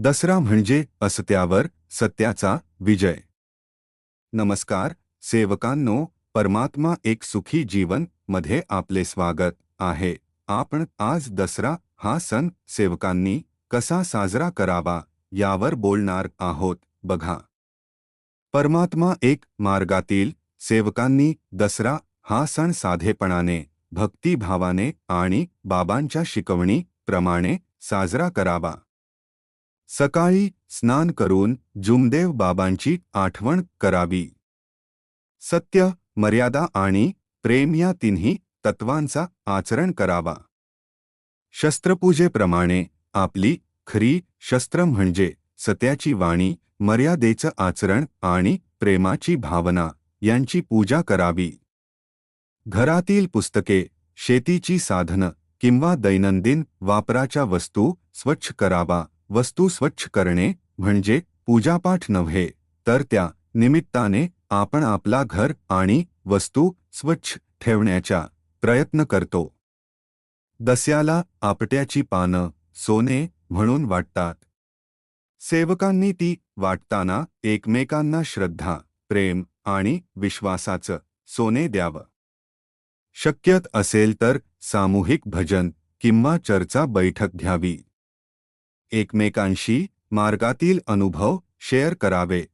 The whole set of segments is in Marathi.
दसरा म्हणजे असत्यावर सत्याचा विजय. नमस्कार, सेवकांनो, परमात्मा एक सुखी जीवन मध्ये आपले स्वागत आहे. आपण आज दसरा हा सण सेवकांनी कसा साजरा करावा यावर बोलणार आहोत बघा. परमात्मा एक मार्गातील सेवकांनी दसरा हा सण साधेपणाने, भक्तिभावाने आणि बाबांच्या शिकवणी प्रमाणे साजरा करावा. सकाळी स्नान करून जुमदेव बाबांची आठवण करावी. सत्य मर्यादा आणि प्रेम या तिन्ही तत्वांचा आचरण करावा. शस्त्रपूजेप्रमाणे आपली खरी शस्त्र म्हणजे सत्याची वाणी मर्यादेचं आचरण आणि प्रेमाची भावना यांची पूजा करावी. घरातील पुस्तके शेतीची साधनं किंवा दैनंदिन वापराच्या वस्तू स्वच्छ करावा. वस्तू स्वच्छ करणे म्हणजे पूजापाठ नव्हे तर त्या निमित्ताने आपण आपला घर आणि वस्तू स्वच्छ ठेवण्याचा प्रयत्न करतो. दस्याला आपट्याची पानं सोने म्हणून वाटतात. सेवकांनी ती वाटताना एकमेकांना श्रद्धा प्रेम आणि विश्वासाचं सोने द्यावं. शक्यत असेल तर सामूहिक भजन किंवा चर्चा बैठक घ्यावी. एकमेकांशी मार्गातील अनुभव शेअर करावे.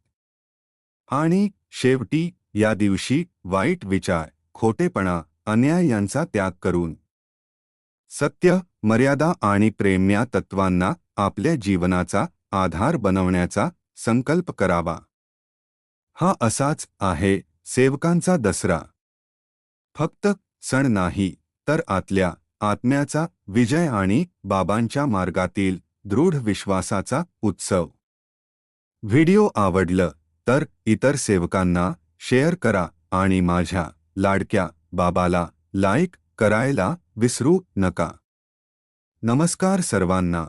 आणि शेवटी या दिवशी वाईट विचार खोटेपणा अन्याय यांचा त्याग करून. सत्य मर्यादा आणि प्रेम या तत्वांना आपल्या जीवनाचा आधार बनवण्याचा संकल्प करावा. हा असाच आहे सेवकांचा दसरा. फक्त सण नाही तर आतल्या आत्म्याचा विजय आणि बाबांच्या मार्गातील दृढ विश्वासाचा उत्सव. व्हिडिओ आवडलं तर इतर सेवकांना शेअर करा आणि माझ्या लाडक्या बाबाला लाईक करायला विसरू नका. नमस्कार सर्वांना.